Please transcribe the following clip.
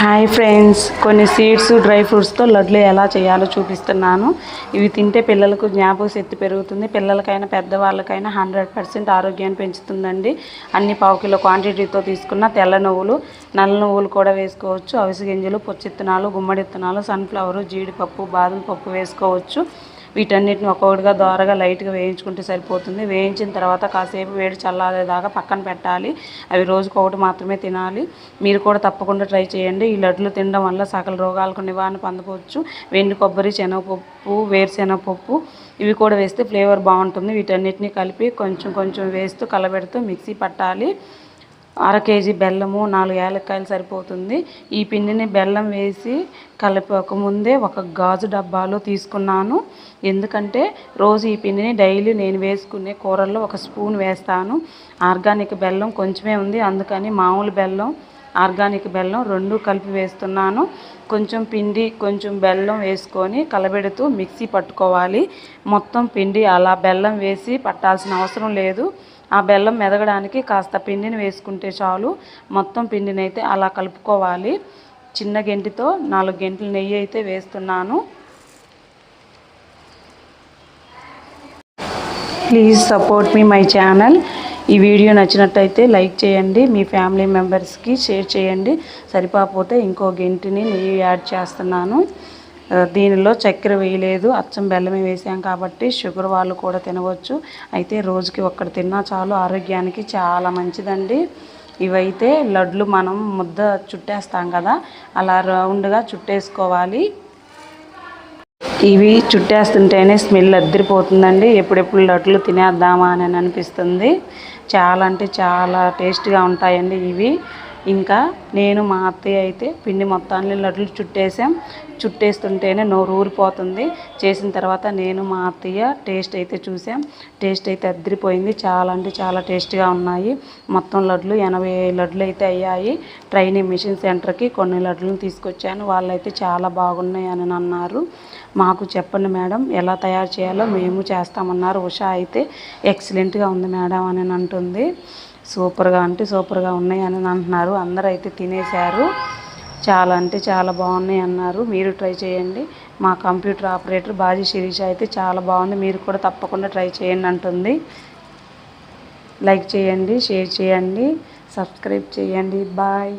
Hi friends కొన్ని seeds dry ఫ్రూట్స్తో లడ్లు ఎలా చేయాలో చూపిస్తున్నాను. ఇవి తింటే పిల్లలకు జ్ఞాపక శక్తి పెరుగుతుంది. పిల్లలకైనా పెద్దవాళ్ళకైనా హండ్రెడ్ పర్సెంట్ ఆరోగ్యాన్ని పెంచుతుందండి. అన్ని పావు కిలో క్వాంటిటీతో తీసుకున్న తెల్ల నువ్వులు నల్ల నువ్వులు కూడా వేసుకోవచ్చు. అవిసె గింజలు పొచ్చిత్తనాలు గుమ్మడి విత్తనాలు సన్ఫ్లవరు జీడిపప్పు బాదం పప్పు వేసుకోవచ్చు. వీటన్నిటిని ఒక్కొక్కటిగా దోరగా లైట్గా వేయించుకుంటే సరిపోతుంది. వేయించిన తర్వాత కాసేపు వేడి చల్లారేదాకా పక్కన పెట్టాలి. అవి రోజుకు ఒకటి మాత్రమే తినాలి. మీరు కూడా తప్పకుండా ట్రై చేయండి. ఈ లడ్లు తినడం వల్ల సకల రోగాలకు నివారణ పొందవచ్చు. వెండి కొబ్బరి శనగపప్పు వేరుశెనగపప్పు ఇవి కూడా వేస్తే ఫ్లేవర్ బాగుంటుంది. వీటన్నిటిని కలిపి కొంచెం కొంచెం వేస్తూ కలబెడుతూ మిక్సీ పట్టాలి. అర కేజీ బెల్లము నాలుగు ఏలక్కాయలు సరిపోతుంది. ఈ పిండిని బెల్లం వేసి కలిపక ముందే ఒక గాజు డబ్బాలో తీసుకున్నాను. ఎందుకంటే రోజు ఈ పిండిని డైలీ నేను వేసుకునే కూరల్లో ఒక స్పూన్ వేస్తాను. ఆర్గానిక్ బెల్లం కొంచెమే ఉంది. అందుకని మామూలు బెల్లం ఆర్గానిక్ బెల్లం రెండు కలిపి వేస్తున్నాను. కొంచెం పిండి కొంచెం బెల్లం వేసుకొని కలబెడుతూ మిక్సీ పట్టుకోవాలి. మొత్తం పిండి అలా బెల్లం వేసి పట్టాల్సిన అవసరం లేదు. ఆ బెల్లం మెదగడానికి కాస్త పిండిని వేసుకుంటే చాలు. మొత్తం పిండిని అయితే అలా కలుపుకోవాలి. చిన్న గెంటితో నాలుగు గంటలు నెయ్యి అయితే వేస్తున్నాను. ప్లీజ్ సపోర్ట్ మీ మై ఛానల్ ఈ వీడియో నచ్చినట్టయితే లైక్ చేయండి. మీ ఫ్యామిలీ మెంబర్స్కి షేర్ చేయండి. సరిపోతే ఇంకో గెంటిని నెయ్యి యాడ్ చేస్తున్నాను. దీనిలో చక్కెర వేయలేదు అచ్చం బెల్లమే వేసాం కాబట్టి షుగర్ వాళ్ళు కూడా తినవచ్చు. అయితే రోజుకి ఒక్కటి తిన్నా చాలు ఆరోగ్యానికి చాలా మంచిదండి. ఇవైతే లడ్లు మనం ముద్ద చుట్టేస్తాం కదా అలా రౌండ్గా చుట్టేసుకోవాలి. ఇవి చుట్టేస్తుంటేనే స్మెల్ అద్దరిపోతుందండి. ఎప్పుడెప్పుడు లడ్లు తినేద్దామా అని అనిపిస్తుంది. చాలా అంటే చాలా టేస్ట్గా ఉంటాయండి ఇవి. ఇంకా నేను మా అత్తయ్య అయితే పిండి మొత్తాన్ని లడ్లు చుట్టేసాం. చుట్టేస్తుంటేనే నోరు ఊరిపోతుంది. చేసిన తర్వాత నేను మా అత్తయ్య టేస్ట్ అయితే చూసాం. టేస్ట్ అయితే అద్దరిపోయింది. చాలా అంటే చాలా టేస్ట్గా ఉన్నాయి. మొత్తం లడ్లు ఎనభై లడ్లు అయితే అయ్యాయి. ట్రైనింగ్ మిషన్ సెంటర్కి కొన్ని లడ్లను తీసుకొచ్చాను. వాళ్ళైతే చాలా బాగున్నాయి అని అన్నారు మాకు చెప్పండి మేడం ఎలా తయారు చేయాలో మేము చేస్తామన్నారు. ఉషా అయితే ఎక్సలెంట్గా ఉంది మేడం అని అంటుంది. సూపర్గా అంటే సూపర్గా ఉన్నాయి అని అంటున్నారు. అందరూ అయితే తినేశారు. చాలా అంటే చాలా బాగున్నాయి అన్నారు. మీరు ట్రై చేయండి. మా కంప్యూటర్ ఆపరేటర్ బాజీ శిరీష అయితే చాలా బాగుంది. మీరు కూడా తప్పకుండా ట్రై చేయండి అంటుంది. లైక్ చేయండి షేర్ చేయండి సబ్స్క్రైబ్ చేయండి. బాయ్.